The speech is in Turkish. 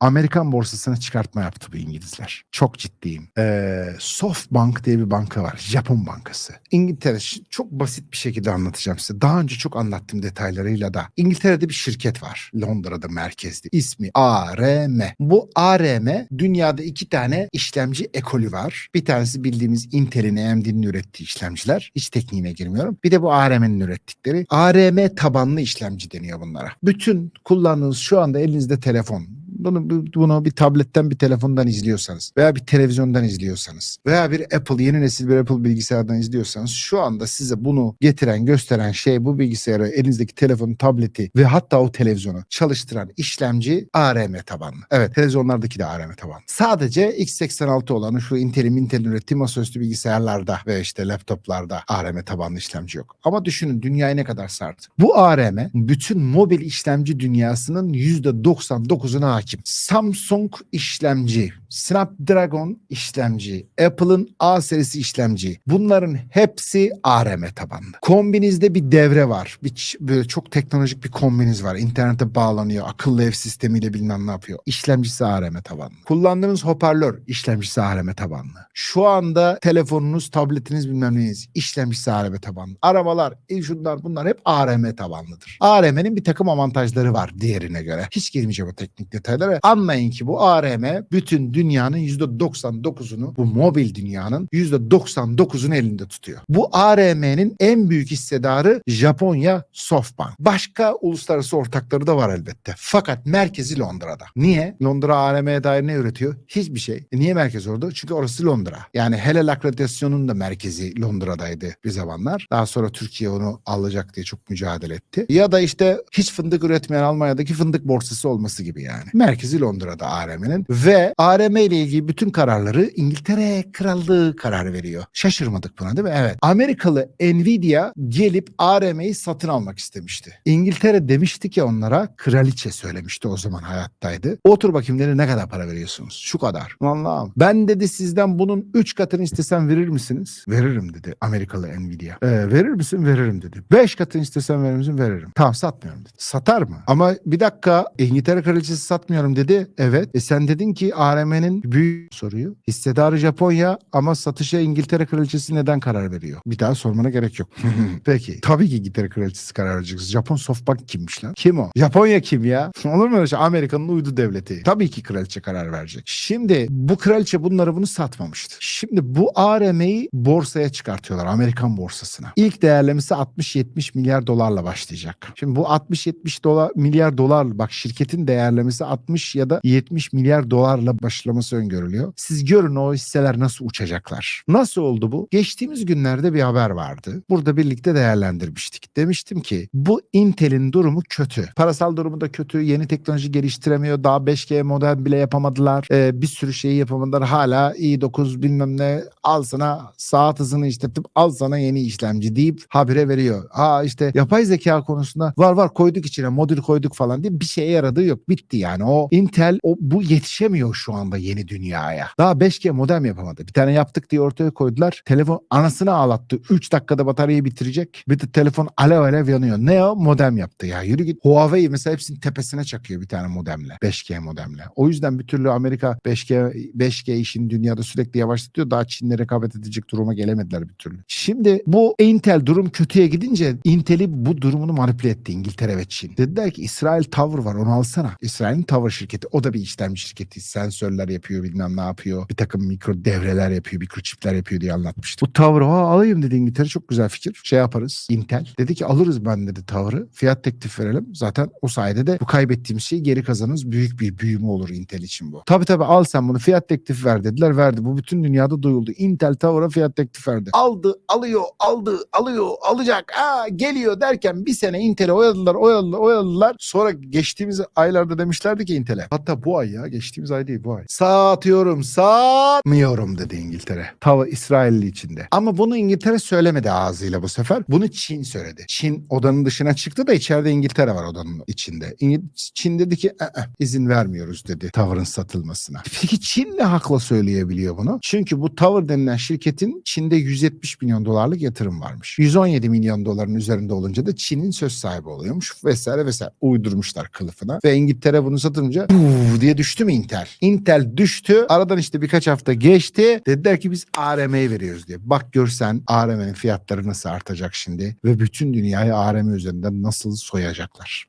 Amerikan borsasına çıkartma yaptı bu İngilizler. Çok ciddiyim. Ee, Softbank diye bir banka var. Japon bankası. İngiltere çok basit bir şekilde anlatacağım size. Daha önce çok anlattım detaylarıyla da. İngiltere'de bir şirket var. Londra'da merkezli. İsmi ARM. Bu ARM dünyada iki tane işlemci ekolü var. Bir tanesi bildiğimiz Intel'in AMD'nin ürettiği işlemciler. Hiç tekniğine girmiyorum. Bir de bu ARM'nin ürettikleri. ARM tabanlı işlemci deniyor bunlara. Bütün kullandığınız şu anda elinizde telefon. Bunu, bu- bunu bir tabletten bir telefondan izliyorsanız veya bir televizyondan izliyorsanız veya bir Apple yeni nesil bir Apple bilgisayardan izliyorsanız şu anda size bunu getiren gösteren şey bu bilgisayarı elinizdeki telefonu tableti ve hatta o televizyonu çalıştıran işlemci ARM tabanlı. Evet televizyonlardaki de ARM tabanlı. Sadece x86 olan şu Intel'in Intel'in ürettiği masaüstü bilgisayarlarda ve işte laptoplarda ARM tabanlı işlemci yok. Ama düşünün dünyayı ne kadar sardı. Bu ARM bütün mobil işlemci dünyasının %99'una hakim. Samsung işlemci, Snapdragon işlemci, Apple'ın A serisi işlemci. Bunların hepsi ARM tabanlı. Kombinizde bir devre var. Bir, böyle çok teknolojik bir kombiniz var. İnternete bağlanıyor. Akıllı ev sistemiyle bilmem ne yapıyor. İşlemcisi ARM tabanlı. Kullandığınız hoparlör işlemcisi ARM tabanlı. Şu anda telefonunuz, tabletiniz bilmem neyiniz işlemcisi ARM tabanlı. Arabalar, e, şunlar bunlar hep ARM tabanlıdır. ARM'nin bir takım avantajları var diğerine göre. Hiç girmeyeceğim o teknik detaylara. Anlayın ki bu ARM bütün dünyanın %99'unu bu mobil dünyanın %99'unu elinde tutuyor. Bu ARM'nin en büyük hissedarı Japonya Softbank. Başka uluslararası ortakları da var elbette. Fakat merkezi Londra'da. Niye? Londra ARM'ye dair ne üretiyor? Hiçbir şey. E niye merkez orada? Çünkü orası Londra. Yani Helal Akreditasyon'un da merkezi Londra'daydı bir zamanlar. Daha sonra Türkiye onu alacak diye çok mücadele etti. Ya da işte hiç fındık üretmeyen Almanya'daki fındık borsası olması gibi yani. Merkezi Londra'da ARM'nin ve ARM ile ilgili bütün kararları İngiltere Krallığı karar veriyor. Şaşırmadık buna değil mi? Evet. Amerikalı Nvidia gelip ARM'yi satın almak istemişti. İngiltere demişti ki onlara kraliçe söylemişti o zaman hayattaydı. Otur bakayım dedi ne kadar para veriyorsunuz? Şu kadar. Allah'ım. Ben dedi sizden bunun 3 katını istesem verir misiniz? Veririm dedi Amerikalı Nvidia. "Ee, verir misin? Veririm dedi. 5 katını istesem verir misin? Veririm. Tamam satmıyorum dedi. Satar mı? Ama bir dakika İngiltere kraliçesi satmıyorum dedi. Evet. E sen dedin ki ARM'nin büyük soruyu. Hissedarı Japonya ama satışa İngiltere kraliçesi neden karar veriyor? Bir daha sormana gerek yok. Peki. Tabii ki İngiltere kraliçesi karar verecek. Japon Softbank kimmiş lan? Kim o? Japonya kim ya? Olur mu öyle şey? Amerika'nın uydu devleti. Tabii ki kraliçe karar verecek. Şimdi bu kraliçe bunları bunu satmamıştı. Şimdi bu ARM'yi borsaya çıkartıyorlar. Amerikan borsasına. İlk değerlemesi 60-70 milyar dolarla başlayacak. Şimdi bu 60-70 dolar milyar dolar bak şirketin değerlemesi 60 ya da 70 milyar dolarla başlaması öngörülüyor. Siz görün o hisseler nasıl uçacaklar. Nasıl oldu bu? Geçtiğimiz günlerde bir haber vardı. Burada birlikte değerlendirmiştik. Demiştim ki bu Intel'in durumu kötü. Parasal durumu da kötü. Yeni teknoloji geliştiremiyor. Daha 5G model bile yapamadılar. Ee, bir sürü şeyi yapamadılar. Hala i9 bilmem ne al sana saat hızını işletip al sana yeni işlemci deyip habire veriyor. Ha işte yapay zeka konusunda var var koyduk içine modül koyduk falan diye bir şeye yaradığı yok. Bitti yani. O Intel o bu yetişemiyor şu anda yeni dünyaya. Daha 5G modem yapamadı. Bir tane yaptık diye ortaya koydular. Telefon anasını ağlattı. 3 dakikada bataryayı bitirecek. Bir de telefon alev alev yanıyor. Ne o? Modem yaptı ya. Yürü git. Huawei mesela hepsinin tepesine çakıyor bir tane modemle. 5G modemle. O yüzden bir türlü Amerika 5G 5G işini dünyada sürekli yavaşlatıyor. Daha Çin'le rekabet edecek duruma gelemediler bir türlü. Şimdi bu Intel durum kötüye gidince Intel'i bu durumunu manipüle etti İngiltere ve Çin. Dediler ki İsrail Tower var onu alsana. İsrail'in Tower şirketi. O da bir işlemci şirketi. Sensörler yapıyor bilmem ne yapıyor. Bir takım mikro devreler yapıyor. Mikro çipler yapıyor diye anlatmıştı. Bu Tower'ı "Aa, alayım dedi İngiltere. Çok güzel fikir. Şey yaparız. Intel. Dedi ki alırız ben dedi Tower'ı. Fiyat teklif verelim. Zaten o sayede de bu kaybettiğimiz şeyi geri kazanırız. Büyük bir büyüme olur Intel için bu. Tabii tabii al sen bunu fiyat teklif ver dediler. Verdi. Bu bütün dünyada duyuldu. Intel Tower'a fiyat teklif verdi. Aldı, alıyor, aldı, alıyor, alacak. Aa, geliyor derken bir sene Intel'e oyaladılar, oyaladılar, oyaladılar. Sonra geçtiğimiz aylarda demişlerdi ki Intel'e. Hatta bu ay ya geçtiğimiz ay değil bu ay. Satıyorum, satmıyorum dedi İngiltere. Tava İsrailli içinde. Ama bunu İngiltere söylemedi ağzıyla bu sefer. Bunu Çin söyledi. Çin odanın dışına çıktı da içeride İngiltere var odanın içinde. İngi- Çin dedi ki "Ee, e, izin vermiyoruz dedi tavırın satılmasına. Peki Çin ne hakla söyleyebiliyor bunu? Çünkü bu Tower denilen şirketin Çin'de 170 milyon dolarlık yatırım varmış. 117 milyon doların üzerinde olunca da Çin'in söz sahibi oluyormuş vesaire vesaire. Uydurmuşlar kılıfına ve İngiltere bunu satın "Puf" diye düştü mü Intel? Intel düştü. Aradan işte birkaç hafta geçti. Dediler ki biz ARM'yi veriyoruz diye. Bak görsen ARM'nin fiyatları nasıl artacak şimdi ve bütün dünyayı ARM üzerinden nasıl soyacaklar.